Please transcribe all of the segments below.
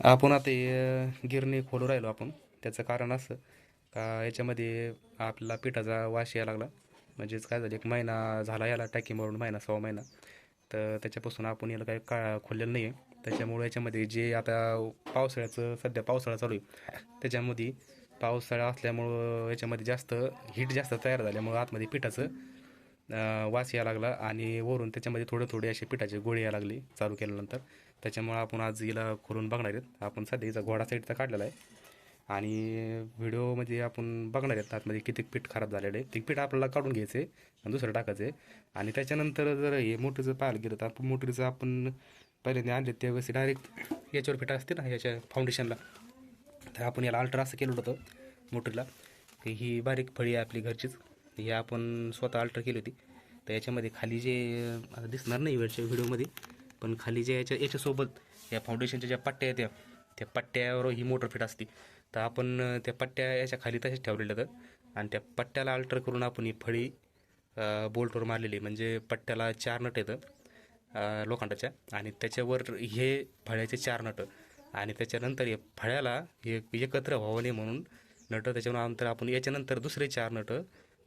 आपण आता हे गिरणी खोलू राहिलो आपण. त्याचं कारण असं का याच्यामध्ये आपला पिठाचा वास यायला लागला. म्हणजेच काय झालं एक महिना झाला याला टाकी मारून महिना सव्वा महिना. तर त्याच्यापासून आपण याला काही का खोललेलं नाही आहे त्याच्यामुळे याच्यामध्ये जे आता पावसाळ्याचं सध्या पावसाळा चालू आहे त्याच्यामध्ये पावसाळा असल्यामुळं याच्यामध्ये जास्त हीट जास्त तयार झाल्यामुळं आतमध्ये पिठाचं वास यायला लागला आणि वरून त्याच्यामध्ये थोडे थोडे असे पिठाचे गोळे यायला लागले चालू केल्यानंतर. त्याच्यामुळं आपण आज हिला खोलून बघणार आहेत. आपण सध्या घोडा साईडचा काढलेला आहे. आणि व्हिडिओमध्ये आपण बघणार आहेत आतमध्ये किती पीठ खराब झालेलं आहे. ते पीठ आपल्याला काढून घ्यायचं आहे आणि दुसरं टाकायचं आहे आणि त्याच्यानंतर जर हे मोटरीचं पाहायला गेलं तर आपण मोटरीचं आपण पहिल्यांदा आणले त्यावेळेस डायरेक्ट याच्यावर पीठ असते ना याच्या फाउंडेशनला तर आपण याला अल्ट्रा असं केलं होतं मोटरीला. ही बारीक फळी आहे आपली घरचीच. हे आपण स्वतः अल्टर केली होती. तर याच्यामध्ये खाली जे आता दिसणार नाही वेळच्या व्हिडिओमध्ये पण खाली जे याच्या याच्यासोबत या फाउंडेशनच्या ज्या पट्ट्या आहेत त्या त्या पट्ट्यावर ही मोटर फिट असते. तर आपण त्या पट्ट्या याच्या खाली तसेच ठेवलेल्या आहेत. आणि त्या पट्ट्याला अल्टर करून आपण ही फळी बोल्टवर मारलेली म्हणजे पट्ट्याला चार नट येतं लोखंडाच्या. आणि त्याच्यावर हे फळ्याचे चार नट. आणि त्याच्यानंतर हे फळ्याला हे एकत्र व्हावं नाही म्हणून नट त्याच्यानंतर आपण याच्यानंतर दुसरे चार नट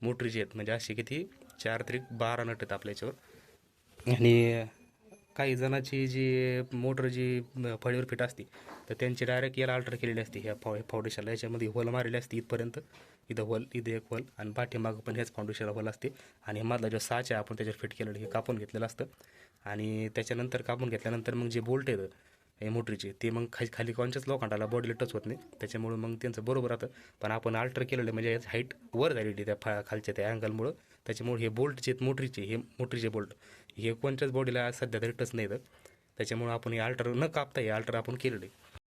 मोटरीचे आहेत. म्हणजे असे किती? चार त्रिक बारा नट आहेत आपल्या याच्यावर. आणि काही जणाची जी मोटर जी फळीवर फिट असते तर त्यांची डायरेक्ट याला अल्टर केलेली असते. ह्या फाउ फाउंडेशनला याच्यामध्ये होल मारलेली असते इथपर्यंत. इथं होल इथं एक होल आणि पाठीमागं पण ह्याच फाउंडेशनला होल असते. आणि मधला जो साच आहे आपण त्याच्यावर फिट केलेलं हे कापून घेतलेलं असतं. आणि त्याच्यानंतर कापून घेतल्यानंतर मग जे बोल्ट येतं मोटरीचे. ते मग खाली खाली कॉन्शियस लोखंडाला बॉडीला टच होत नाही. त्याच्यामुळं मग त्यांचं बरोबर राहतं. पण आपण अल्टर केलेलं आहे, म्हणजे हाईट वर झालेली त्या फा खालच्या त्या अँगलमुळं त्याच्यामुळे हे बोल्टचे आहेत मोटरीचे हे मोटरीचे बोल्ट हे कोणत्याच बॉडीला सध्या तरी टच नाही तर त्याच्यामुळं आपण हे अल्टर न कापता हे अल्टर आपण केलेलं आहे.